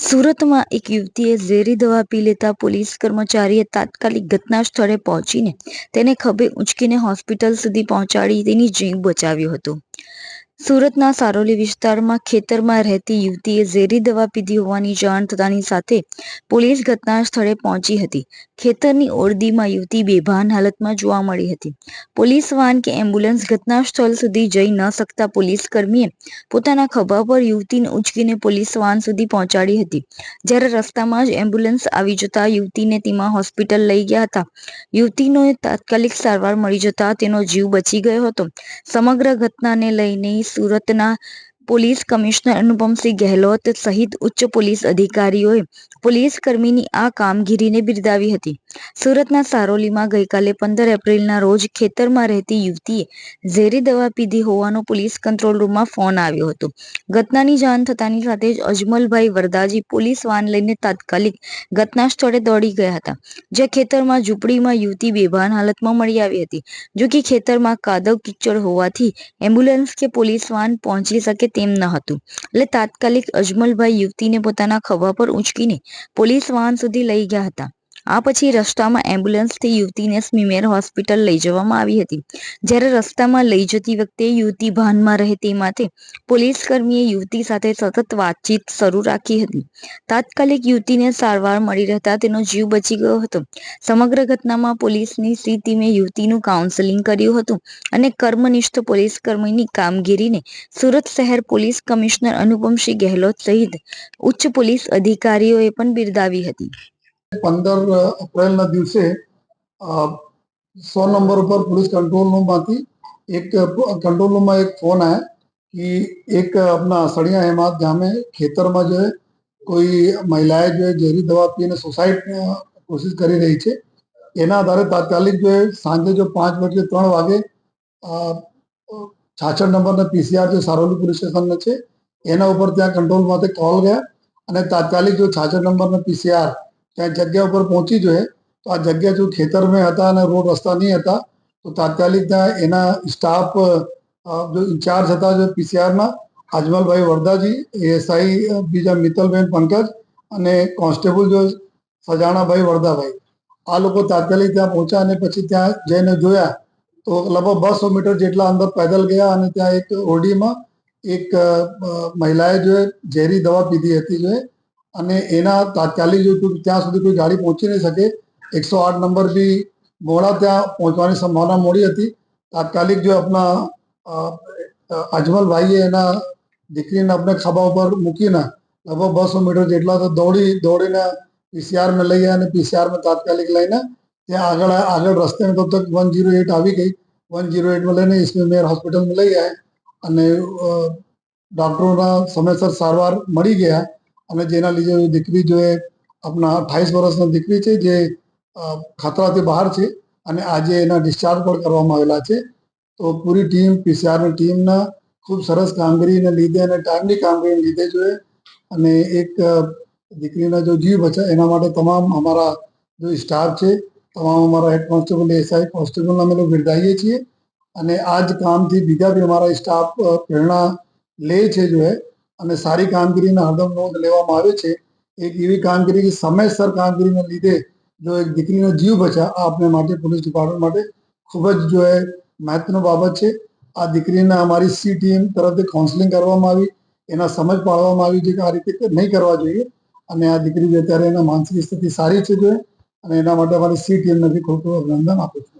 સુરતમાં એક યુવતીએ ઝેરી દવા પી લેતા પોલીસ કર્મચારીએ તાત્કાલિક ઘટના સ્થળે પહોંચીને તેને ખભે ઉંચકીને હોસ્પિટલ સુધી પહોંચાડી તેની જીવ બચાવ્યો હતો. સુરતના સારોલી વિસ્તારમાં ખેતરમાં રહેતી યુવતીએ ઝેરી દવા પીધી હોવાની જાણ થતાની સાથે પોલીસ ઘટના સ્થળે પહોંચી હતી. ખેતરની ઓરડીમાં યુવતી બેભાન હાલતમાં જોવા મળી હતી. પોલીસ વાન કે એમ્બ્યુલન્સ ઘટના સ્થળ સુધી જઈ ન શકતા પોલીસ કર્મીએ પોતાના ખભા પર યુવતીને ઉંચકીને પોલીસ વાન સુધી પહોંચાડી હતી. જ્યારે રસ્તામાં જ એમ્બ્યુલન્સ આવી જતા યુવતીને તેમાં હોસ્પિટલ લઈ ગયા હતા. યુવતીનો તાત્કાલિક સારવાર મળી જતા તેનો જીવ બચી ગયો હતો. સમગ્ર ઘટનાને લઈને સુરતના પોલીસ કમિશનર અનુપમસિંહ ગેહલોત સહિત ઉચ્ચ પોલીસ અધિકારીઓએ પોલીસ કર્મીની આ કામગીરીને બિરદાવી હતી. સુરતના સારોલીમાં ગઈકાલે પંદર એપ્રિલના રોજ ખેતરમાં રહેતી યુવતીએ ઝેરી દવા પીધી હોવાનો પોલીસ કંટ્રોલ રૂમમાં ફોન આવ્યો હતો. ઘટનાની જાણ થતાની સાથે જ અજમલભાઈ વરદાજી પોલીસ વાન લઈને તાત્કાલિક ઘટના સ્થળે દોડી ગયા હતા જે ખેતરમાં ઝૂંપડીમાં યુવતી બેભાન હાલતમાં મળી આવી હતી જો કે ખેતરમાં કાદવ કિચડ હોવાથી એમ્બ્યુલન્સ કે પોલીસ વાન પહોંચી શકે તેમ ન હતું. એટલે તાત્કાલિક અજમલભાઈ યુવતીને પોતાના ખભા પર ઉંચકીને પોલીસ વાહન સુધી લઈ ગયા હતા. આ પછી રસ્તામાં એમ્બ્યુલન્સથી યુવતીને સ્મીમેર હોસ્પિટલ લઈ જવામાં આવી હતી. જ્યારે રસ્તામાં લઈ જતી વખતે યુવતી ભાનમાં રહે તે માટે પોલીસકર્મીએ યુવતી સાથે સતત વાતચીત શરૂ રાખી હતી. તાત્કાલિક યુવતીને સારવાર મળી રહેતા તેનો જીવ બચી ગયો હતો. સમગ્ર ઘટનામાં પોલીસની સી ટીમે યુવતીનું કાઉન્સેલિંગ કર્યું હતું અને કર્મનિષ્ઠ પોલીસ કર્મીની કામગીરીને સુરત શહેર પોલીસ કમિશનર અનુપમસિંહ ગેહલોત સહિત ઉચ્ચ પોલીસ અધિકારીઓએ પણ બિરદાવી હતી. પંદર એપ્રિલના દિવસે સો નંબર ઉપર પોલીસ કંટ્રોલ રૂમમાંથી એક કંટ્રોલ રૂમમાં એક ફોન આવ્યા કે એક આપણા સળિયા હેમાદ ગામે ખેતરમાં જે કોઈ મહિલાએ જે ઝેરી દવા પીને સુસાઇડ કોશિશ કરી રહી છે. એના આધારે તાત્કાલિક જે સાંજે જો પાંચ વાગે ત્રણ વાગે છાછઠ નંબરના પીસીઆર જે સારોલી પોલીસ સ્ટેશનના છે, એના ઉપર ત્યાં કંટ્રોલમાંથી કોલ ગયા અને તાત્કાલિક જો છાછઠ નંબરના પીસીઆર ત્યાં જગ્યા ઉપર પહોંચી જોઈએ. તો આ જગ્યા જો ખેતરમાં હતા અને રોડ રસ્તા નહીં હતા, તો તાત્કાલિક ત્યાં એના સ્ટાફ જો ઇન્ચાર્જ હતા જો પીસીઆરના આજમલભાઈ વરદાજી, એએસઆઈ, બીજા મિત્તલબેન પંકજ અને કોન્સ્ટેબલ જો સજાણાભાઈ વરદાભાઈ. આ લોકો તાત્કાલિક ત્યાં પહોંચ્યા અને પછી ત્યાં જઈને જોયા. તો લગભગ બસો મીટર જેટલા અંદર પેદલ ગયા અને ત્યાં એક ઓડીમાં એક મહિલાએ જો ઝેરી દવા પીધી હતી જો અને એના તાત્કાલિક જો ત્યાં સુધી કોઈ ગાડી પહોંચી નહીં શકે. એકસો આઠ નંબર બી મોડા ત્યાં પહોંચવાની સંભાવના મોડી હતી. તાત્કાલિક જો આપણા અજમલભાઈએ એના દીકરીને આપણે ખભા ઉપર મૂકીને લગભગ બસો મીટર જેટલા તો દોડી, દોડીને પીસીઆરમાં લઈ ગયા અને પીસીઆરમાં તાત્કાલિક લઈને ત્યાં આગળ આગળ રસ્તે તો વન જીરો એટ આવી ગઈ. વન જીરો એટમાં લઈને ઈસ્મી મેયર હોસ્પિટલમાં લઈ ગયા અને ડૉક્ટરોના સમયસર સારવાર મળી ગયા. અને જેના લીધે દીકરી જો એ આપણા અઠ્ઠાવીસ વર્ષની દીકરી છે, જે ખતરાથી બહાર છે અને આજે એના ડિસ્ચાર્જ પણ કરવામાં આવેલા છે. તો પૂરી ટીમ પીસીઆરની ટીમના ખૂબ સરસ કામગીરીને લીધે અને ટાઈમની કામગીરીને લીધે જોઈએ અને એક દીકરીના જો જીવ બચે એના માટે તમામ અમારા જો સ્ટાફ છે, તમામ અમારા હેડ કોન્સ્ટેબલ એસઆઈ કોન્સ્ટેબલને અમે લોકો બિરદાવીએ છીએ. અને આ જ કામથી બીજા બી અમારા સ્ટાફ પ્રેરણા લે છે જો અને સારી કામગીરીના હરદમ નોંધ લેવામાં આવે છે. એક એવી કામગીરી કે સમયસર કામગીરીને લીધે જો એક દીકરીનો જીવ બચા આ આપણે માટે પોલીસ ડિપાર્ટમેન્ટ માટે ખૂબ જ જો એ મહત્વની બાબત છે. આ દીકરીને અમારી સી ટીમ તરફથી કાઉન્સેલિંગ કરવામાં આવી. એના સમજ પાડવામાં આવી છે કે આ રીતે નહીં કરવા જોઈએ. અને આ દીકરી અત્યારે એના માનસિક સ્થિતિ સારી છે જો અને એના માટે અમારી સી ટીમને ખૂબ ખૂબ અભિનંદન આપું છું.